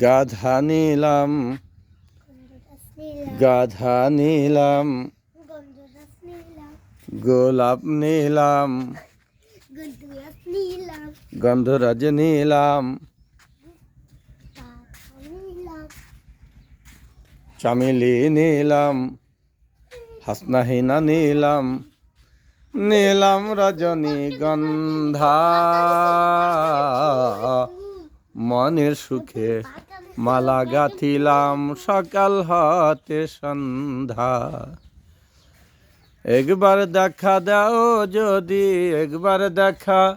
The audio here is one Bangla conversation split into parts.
গাধা নিলাম। গাধা নিলাম। গোলাপ নিলাম। গন্ধরাজ নীলাম। চামেলি নিলাম। হাসনাহিনা নিলাম। নিলাম রজনী গন্ধা। মনের সুখে মালা গাথিলাম সকাল হতে সন্ধ্যা। একবার দেখা দাও যদি, একবার দেখা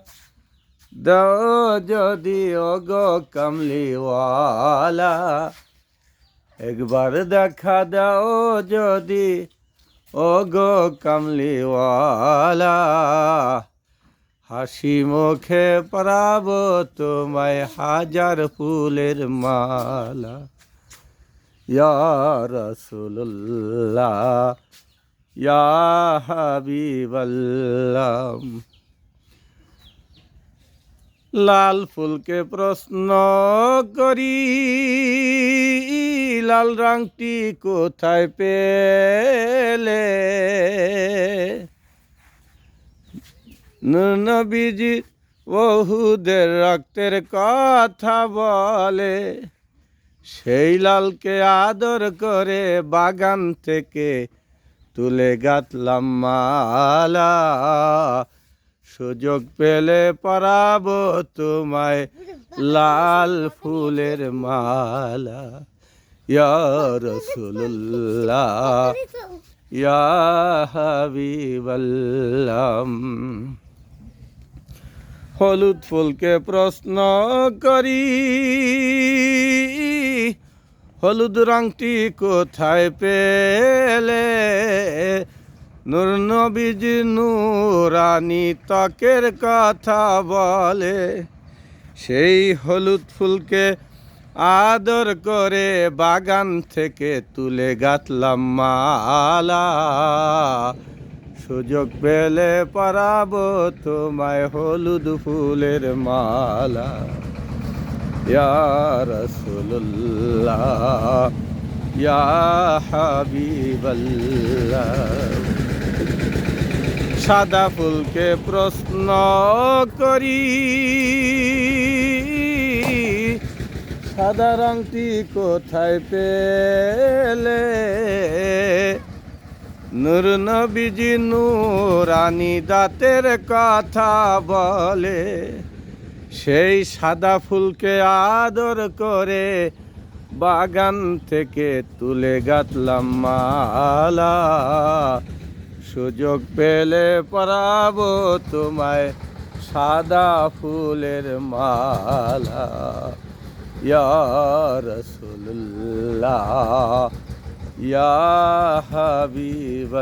দাও যদি, ওগো কমলিওয়ালা। একবার দেখা দাও যদি, ওগো কমলিওয়ালা। হাসি মুখে পরাব তোমায় হাজার ফুলের মালা। ইয়া রসুল্লাহ ইয়া হাবিবাল্লাহ। লাল ফুলকে প্রশ্ন করি, লাল রংটি কোথায় পেলে? নবীজি বহুদের রক্তের কথা বলে। সেই লালকে আদর করে বাগান থেকে তুলে গাতলাম মালা। সুযোগ পেলে পরাব তোমায় লাল ফুলের মালা। ইয়া রসুল্লাহ ইয়া হাবিবাল্লাম হলুদ ফুলকে প্রশ্ন করি। হলুদ রংটি কোথায় পেলে? নূর নবীজ নূরানি ত্বকের কথা বলে। সেই হলুদ ফুলকে আদর করে বাগান থেকে তুলে গাতলাম মালা। সুযোগ পেলে পরাবো তোমায় হলুদ ফুলের মালা। রসুল্লাহ ইয়া সাদা ফুলকে প্রশ্ন করি, সাদা রংটি কোথায় পেলে? নূর নবীজি নূরানি দাঁতের কথা বলে, সেই সাদা ফুলকে আদর করে বাগান থেকে তুলে গাতলাম মালা। সুযোগ পেলে পরাবো তোমায় সাদা ফুলের মালা। ইয়া রসুল্লাহ ইয়া হাবিবাল্লাহ